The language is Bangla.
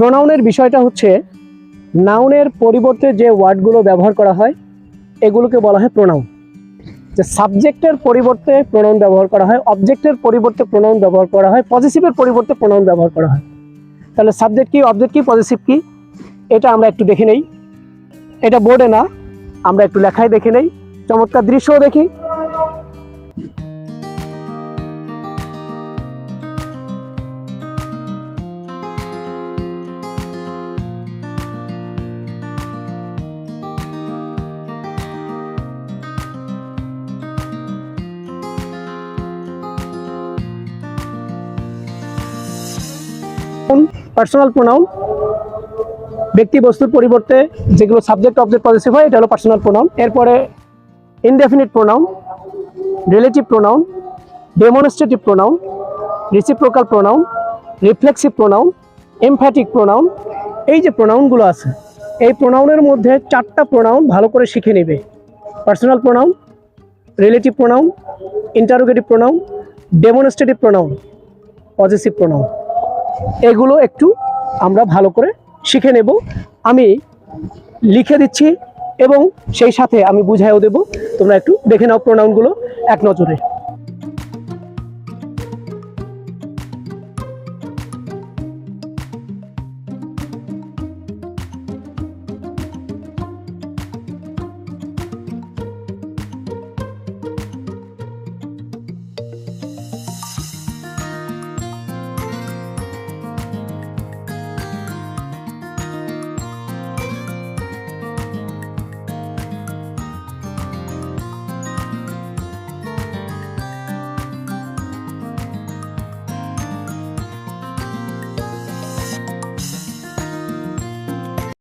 প্রোনাউনের বিষয়টা হচ্ছে নাউনের পরিবর্তে যে ওয়ার্ডগুলো ব্যবহার করা হয়, এগুলোকে বলা হয় প্রোনাউন যে সাবজেক্টের পরিবর্তে প্রোনাউন ব্যবহার করা হয় অবজেক্টের পরিবর্তে প্রোনাউন ব্যবহার করা হয় পজিটিভের পরিবর্তে প্রোনাউন ব্যবহার করা হয়। তাহলে সাবজেক্ট কি অবজেক্ট কি পজিটিভ কি? এটা আমরা একটু দেখে নেই। এটা বোর্ডে না, আমরা একটু লেখায় দেখে নেই। চমৎকার দৃশ্যও দেখি। পার্সোনাল প্রোনাউন ব্যক্তি বস্তুর পরিবর্তে যেগুলো সাবজেক্ট অবজেক্ট পজিটিভ হয়, এটা হলো পার্সোনাল প্রোনাউন এরপরে indefinite pronoun relative pronoun demonstrative pronoun reciprocal pronoun reflexive pronoun emphatic pronoun এই যে প্রোনাউনগুলো আছে, এই প্রোনাউনের মধ্যে চারটা প্রোনাউন ভালো করে শিখে নেবে। Personal pronoun relative pronoun interrogative pronoun demonstrative pronoun positive pronoun এগুলো একটু আমরা ভালো করে শিখে নেব। আমি লিখে দিচ্ছি এবং সেই সাথে আমি বুঝাইও দেব। তোমরা একটু দেখে নাও প্রোনাউনগুলো এক নজরে।